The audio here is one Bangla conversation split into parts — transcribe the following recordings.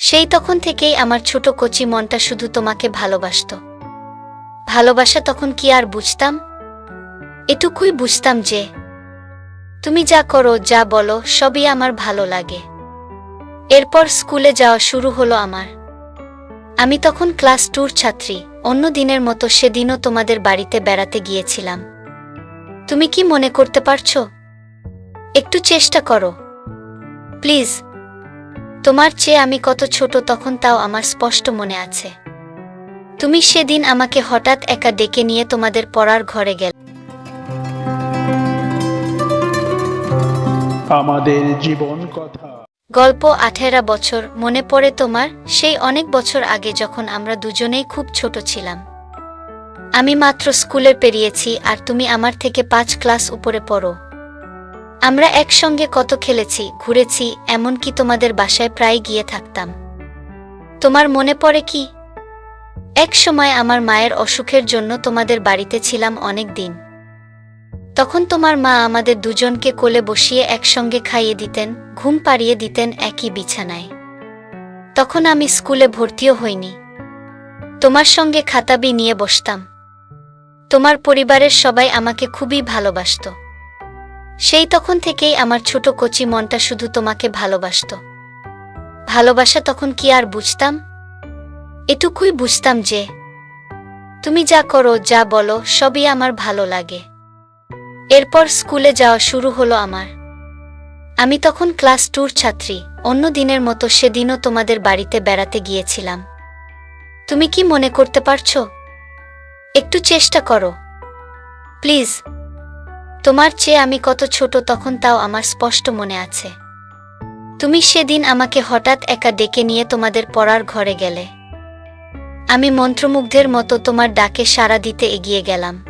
সেই তখন থেকেই আমার ছোট কচি মনটা শুধু তোমাকে ভালোবাসত। ভালোবাসা তখন কি আর বুঝতাম? এটুকুই বুঝতাম যে, তুমি যা করো, যা বলো, সবই আমার ভালো লাগে। এরপর স্কুলে যাওয়া শুরু হলো আমার। আমি তখন ক্লাস টুর ছাত্রী, অন্য দিনের মতো সেদিনও তোমাদের বাড়িতে বেড়াতে গিয়েছিলাম। তুমি কি মনে করতে পারছ? একটু চেষ্টা করো। প্লিজ তোমার চেয়ে আমি কত ছোট তখন তাও আমার স্পষ্ট মনে আছে। তুমি সেদিন আমাকে হঠাৎ একা ডেকে নিয়ে তোমাদের পড়ার ঘরে গেল। আমাদের জীবন কথা। গল্প আঠেরা বছর মনে পড়ে তোমার সেই অনেক বছর আগে যখন আমরা দুজনেই খুব ছোট ছিলাম। আমি মাত্র স্কুলে পেরিয়েছি আর তুমি আমার থেকে পাঁচ ক্লাস উপরে পড়ো। আমরা একসঙ্গে কত খেলেছি, ঘুরেছি, এমনকি তোমাদের বাসায় প্রায় গিয়ে থাকতাম। তোমার মনে পড়ে কি? এক সময় আমার মায়ের অসুখের জন্য তোমাদের বাড়িতে ছিলাম অনেক দিন। তখন তোমার মা আমাদের দুজনকে কোলে বসিয়ে একসঙ্গে খাইয়ে দিতেন, ঘুম পাড়িয়ে দিতেন একই বিছানায়। তখন আমি স্কুলে ভর্তিও হইনি। তোমার সঙ্গে খাতাবি নিয়ে বসতাম। তোমার পরিবারের সবাই আমাকে খুবই ভালোবাসত। সেই তখন থেকেই আমার ছোট কচি মনটা শুধু তোমাকে ভালোবাসত। ভালোবাসা তখন কি আর বুঝতাম? এটুকুই বুঝতাম যে, তুমি যা করো, যা বলো, সবই আমার ভালো লাগে। এরপর স্কুলে যাওয়া শুরু হলো আমার। আমি তখন ক্লাস টুর ছাত্রী, অন্য দিনের মতো সেদিনও তোমাদের বাড়িতে বেড়াতে গিয়েছিলাম। তুমি কি মনে করতে পারছ? একটু চেষ্টা করো। প্লিজ তোমার চেয়ে আমি কত ছোট তখন তাও আমার স্পষ্ট মনে আছে। তুমি সেদিন আমাকে হঠাৎ একা ডেকে নিয়ে তোমাদের পড়ার ঘরে গেলে। আমি মন্ত্রমুগ্ধের মতো তোমার ডাকে সাড়া দিতে এগিয়ে গেলাম।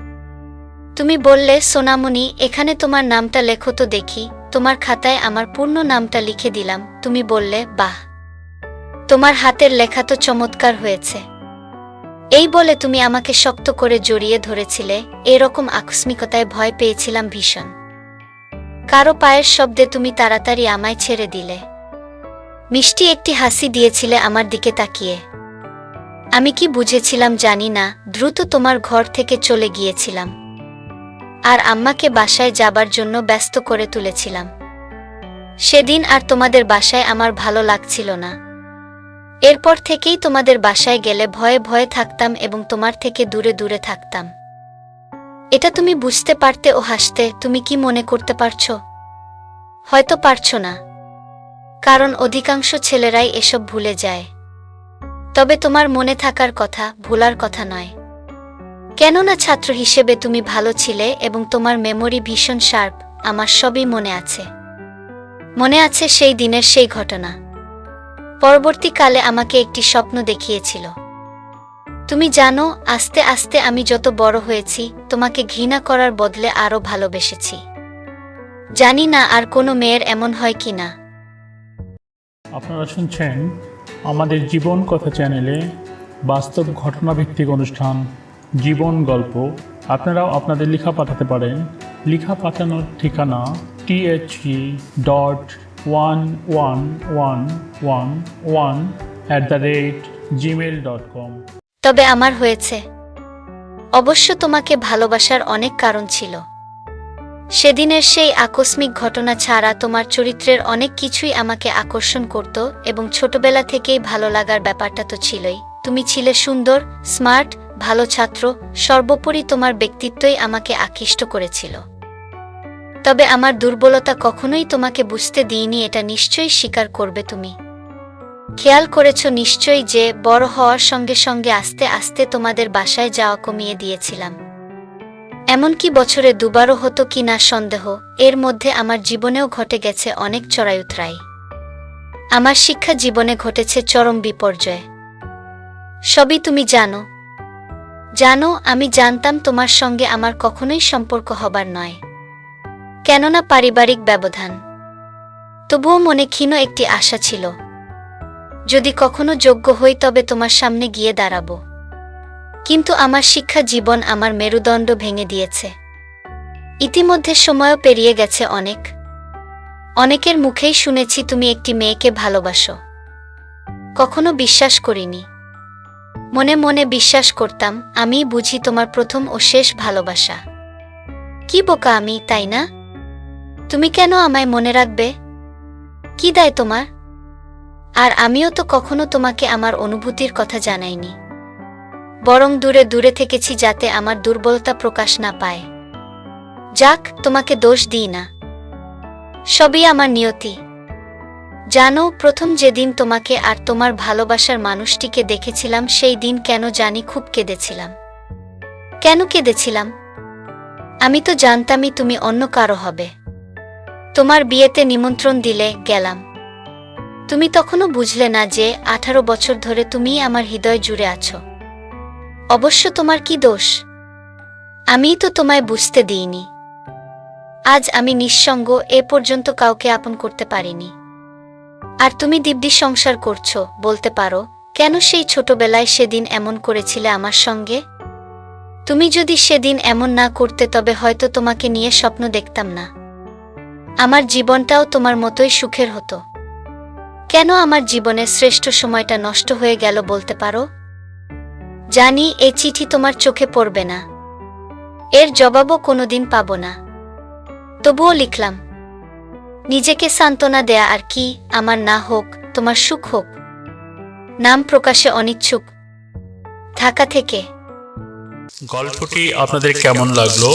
তুমি বললে, সোনামণি, এখানে তোমার নামটা লেখো তো দেখি। তোমার খাতায় আমার পূর্ণ নামটা লিখে দিলাম। তুমি বললে, বাহ! তোমার হাতের লেখা তো চমৎকার হয়েছে। এই বলে তুমি আমাকে শক্ত করে জড়িয়ে ধরেছিলে, এরকম আকস্মিকতায় ভয় পেয়েছিলাম ভীষণ। কারও পায়ের শব্দে তুমি তাড়াতাড়ি আমায় ছেড়ে দিলে। মিষ্টি একটি হাসি দিয়েছিলে আমার দিকে তাকিয়ে। আমি কি বুঝেছিলাম জানি না, দ্রুত তোমার ঘর থেকে চলে গিয়েছিলাম। আর আম্মাকে বাসায় যাবার জন্য ব্যস্ত করে তুলেছিলাম। সেদিন আর তোমাদের বাসায় আমার ভালো লাগছিল না। এরপর থেকেই তোমাদের বাসায় গেলে ভয়ে ভয়ে থাকতাম এবং তোমার থেকে দূরে দূরে থাকতাম। এটা তুমি বুঝতে পারতে ও হাসতে তুমি কি মনে করতে পারছ? হয়তো পারছ না। কারণ অধিকাংশ ছেলেরাই এসব ভুলে যায়। তবে তোমার মনে থাকার কথা, ভোলার কথা নয়। কেননা ছাত্র হিসেবে তুমি ভালো ছিলে এবং তোমার মেমোরি ভীষণ শার্প, আমার সবই মনে আছে। মনে আছে সেই দিনের সেই ঘটনা। পরবর্তীকালে আমাকে একটি স্বপ্ন দেখিয়েছিল। তুমি জানো, আস্তে আস্তে আমি যত বড় হয়েছি, তোমাকে ঘৃণা করার বদলে আরও ভালোবেসেছি। জানি না আর কোনো মেয়ের এমন হয় কি না। আপনারা শুনছেন আমাদের জীবন কথা চ্যানেলে বাস্তব ঘটনাভিত্তিক অনুষ্ঠান জীবন গল্প। আপনারাও আপনাদের লেখা পাঠাতে পারেন। লেখা পাঠানোর ঠিকানা THE dot one one one one one at the rate Gmail dot com তবে আমার হয়েছে। অবশ্য তোমাকে ভালোবাসার অনেক কারণ ছিল। সেদিনের সেই আকস্মিক ঘটনা ছাড়া তোমার চরিত্রের অনেক কিছুই আমাকে আকর্ষণ করত এবং ছোটবেলা থেকেই ভালো লাগার ব্যাপারটা তো ছিলই। তুমি ছিলে সুন্দর, স্মার্ট, ভালো ছাত্র, সর্বোপরি তোমার ব্যক্তিত্বই আমাকে আকৃষ্ট করেছিল। তবে আমার দুর্বলতা কখনোই তোমাকে বুঝতে দিইনি, এটা নিশ্চয়ই স্বীকার করবে তুমি। খেয়াল করেছ নিশ্চয়ই যে, বড় হওয়ার সঙ্গে সঙ্গে আস্তে আস্তে তোমাদের বাসায় যাওয়া কমিয়ে দিয়েছিলাম। এমনকি বছরে দুবারও হতো কি না সন্দেহ, এর মধ্যে আমার জীবনেও ঘটে গেছে অনেক চড়াইউতরাই। আমার শিক্ষা জীবনে ঘটেছে চরম বিপর্যয়। সবই তুমি জানো। জানো, আমি জানতাম তোমার সঙ্গে আমার কখনোই সম্পর্ক হবার নয়। কেননা পারিবারিক ব্যবধান। তবুও মনে ক্ষীণ একটি আশা ছিল। যদি কখনো যোগ্য হই তবে তোমার সামনে গিয়ে দাঁড়াবো। কিন্তু আমার শিক্ষা জীবন আমার মেরুদণ্ড ভেঙে দিয়েছে। ইতিমধ্যে সময়ও পেরিয়ে গেছে অনেক। অনেকের মুখেই শুনেছি তুমি একটি মেয়েকে ভালোবাসো। কখনো বিশ্বাস করিনি। মনে মনে বিশ্বাস করতাম আমি বুঝি তোমার প্রথম ও শেষ ভালোবাসা। কি বোকা আমি, তাই না? তুমি কেন আমায় মনে রাখবে? কি দেয় তোমার? আর আমিও তো কখনো তোমাকে আমার অনুভূতির কথা জানাইনি। বরং দূরে দূরে থেকেছি যাতে আমার দুর্বলতা প্রকাশ না পায়। যাক, তোমাকে দোষ দিই না। সবই আমার নিয়তি। জানো, প্রথম যেদিন তোমাকে আর তোমার ভালোবাসার মানুষটিকে দেখেছিলাম, সেই দিন কেন জানি খুব কেঁদেছিলাম। কেন কেঁদেছিলাম? আমি তো জানতামই তুমি অন্য কারও হবে। তোমার বিয়েতে নিমন্ত্রণ দিলে গেলাম। তুমি তখনও বুঝলে না যে আঠারো বছর ধরে তুমিই আমার হৃদয় জুড়ে আছো। অবশ্য তোমার কি দোষ? আমিই তো তোমায় বুঝতে দিইনি। আজ আমি নিঃসঙ্গ এ পর্যন্ত কাউকে আপন করতে পারিনি। আর তুমি দিব্যি সংসার করছ, বলতে পারো, কেন সেই ছোটবেলায় সেদিন এমন করেছিলে আমার সঙ্গে? তুমি যদি সেদিন এমন না করতে, তবে হয়তো তোমাকে নিয়ে স্বপ্ন দেখতাম না। আমার জীবনটাও তোমার মতোই সুখের হতো। কেন আমার জীবনের শ্রেষ্ঠ সময়টা নষ্ট হয়ে গেল বলতে পারো? জানি এই চিঠি তোমার চোখে পড়বে না। এর জবাবও কোনোদিন পাব না। তবুও লিখলাম, নিজেকে সান্ত্বনা দেয়া আর কি, আমার না হোক, তোমার সুখ হোক। নাম প্রকাশে অনিচ্ছুক। ঢাকা থেকে। গল্পটি আপনাদের কেমন লাগল?